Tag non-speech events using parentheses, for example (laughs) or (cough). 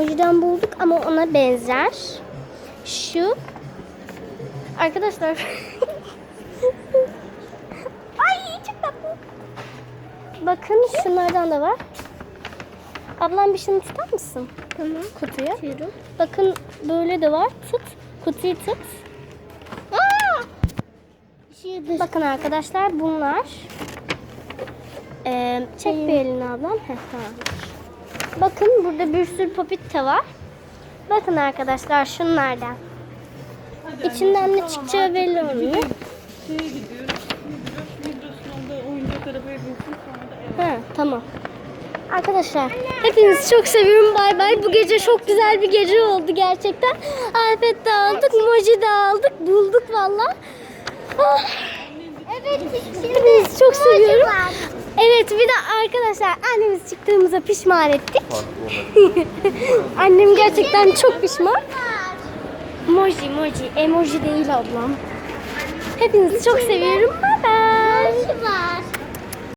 Emoji'den bulduk ama ona benzer. Şu. Arkadaşlar. (laughs) Ay çok tatlı. Bakın şunlardan da var. Ablam bir şunu tutar mısın? Tamam. Kutuya. Tutuyorum. Bakın böyle de var. Tut. Kutuyu tut. Aa! Şurada. Bakın arkadaşlar bunlar. Ee, çek bir elini ablam. Heh, tamam. Bakın burada bir sürü popit de var. Bakın arkadaşlar şunlardan. İçinden ne çıkacağı belli olmuyor. Şeye gidiyoruz. Migros, Migros'un orada oyuncak arabaya binsin sonra da eve. Ha, tamam. Arkadaşlar hepinizi çok seviyorum. Bay bay. Bu gece çok güzel bir gece oldu gerçekten. iPad de aldık, Moji de aldık. Bulduk valla. Ah, Evet. Hepinizi çok seviyorum. var. Evet bir de arkadaşlar annemiz çıktığımıza pişman ettik. (laughs) Annem gerçekten çok pişman. Moji moji emoji değil ablam. Hepinizi çok seviyorum. Bye bye.